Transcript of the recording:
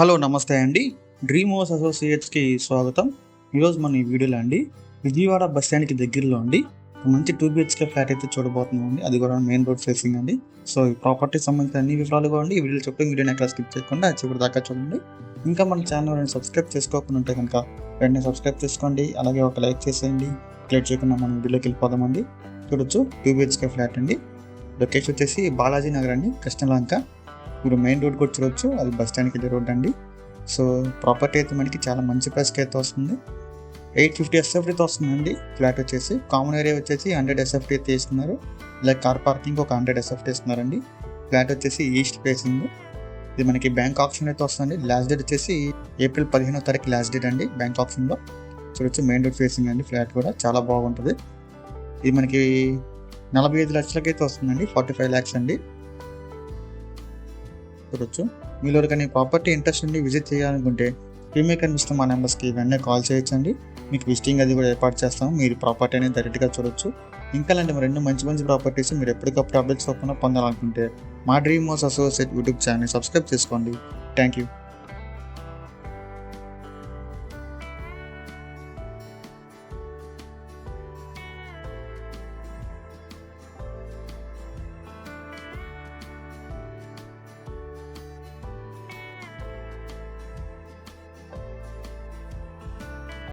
Hello నమస్తే అండి. Dream house అసోసియేట్స్కి స్వాగతం. ఈరోజు మన ఈ వీడియోలో అండి విజయవాడ బస్ స్టాండ్కి దగ్గరలో అండి మంచి టూ బిహెచ్కే ఫ్లాట్ అయితే చూడబోతున్నాం అండి అది కూడా మెయిన్ రోడ్ ఫేసింగ్ అండి. సో ఈ ప్రాపర్టీ సంబంధించిన అన్ని వివరాలు కూడా ఈ వీడియో చెప్పి వీడియోని ఎక్కడ స్కిప్ చేయకుండా చివరి దాకా చూడండి. ఇంకా మన ఛానల్ సబ్స్క్రైబ్ చేసుకోకుండా ఉంటే కనుక వెంటనే సబ్స్క్రైబ్ చేసుకోండి. అలాగే ఒక లైక్ చేసేయండి. క్లియర్ చేయకుండా మనం వీడియోకి వెళ్ళిపోదామండి. చూడొచ్చు టూ బిహెచ్కే ఫ్లాట్ అండి. లొకేషన్ వచ్చేసి బాలాజీ నగర్ అండి కృష్ణలంక. మీరు మెయిన్ రోడ్ కూడా అది బస్ స్టాండ్కి వెళ్ళే రోడ్ అండి. సో ప్రాపర్టీ అయితే మనకి చాలా మంచి ప్రైస్కి అయితే వస్తుంది. ఎయిట్ ఫిఫ్టీ ఎస్ఎఫ్టీతో వస్తుందండి. ఫ్లాట్ వచ్చేసి. కామన్ ఏరియా వచ్చేసి హండ్రెడ్ ఎస్ఎఫ్టీ అయితే ఇస్తున్నారు లైక్ కార్ పార్కింగ్ ఒక హండ్రెడ్ ఎస్ఎఫ్టీ ఇస్తున్నారండి. ఫ్లాట్ వచ్చేసి ఈస్ట్ ఫేసింగ్ ఇది మనకి బ్యాంక్ ఆప్షన్ అయితే వస్తుంది లాస్ట్ డేట్ వచ్చేసి ఏప్రిల్ పదిహేనో తారీఖు లాస్ట్ డేట్ అండి బ్యాంక్ ఆప్షన్లో చూడొచ్చు మెయిన్ రోడ్ ఫేసింగ్ అండి ఫ్లాట్ కూడా. చాలా బాగుంటుంది. ఇది మనకి నలభై ఐదు లక్షలకి అయితే వస్తుందండి. ఫార్టీ ఫైవ్ ల్యాక్స్ అండి. చూడొచ్చు మీరు కానీ ప్రాపర్టీ ఇంట్రెస్ట్ ఉండి విజిట్ చేయాలనుకుంటే ప్రీమియర్ కనిపిస్తున్న మా నెంబర్స్కి వెంటనే కాల్ చేయొచ్చండి. మీకు విజిటింగ్ అది కూడా ఏర్పాటు చేస్తాం మీరు ప్రాపర్టీ అనేది డైరెక్ట్గా చూడొచ్చు. ఇంకా లాంటి రెండు మంచి మంచి ప్రాపర్టీస్ మీరు ఎప్పటికప్పుడు అప్డేట్స్ తప్పకుండా పొందాలనుకుంటే మా dream house associate YouTube channel subscribe చేసుకోండి. Thank you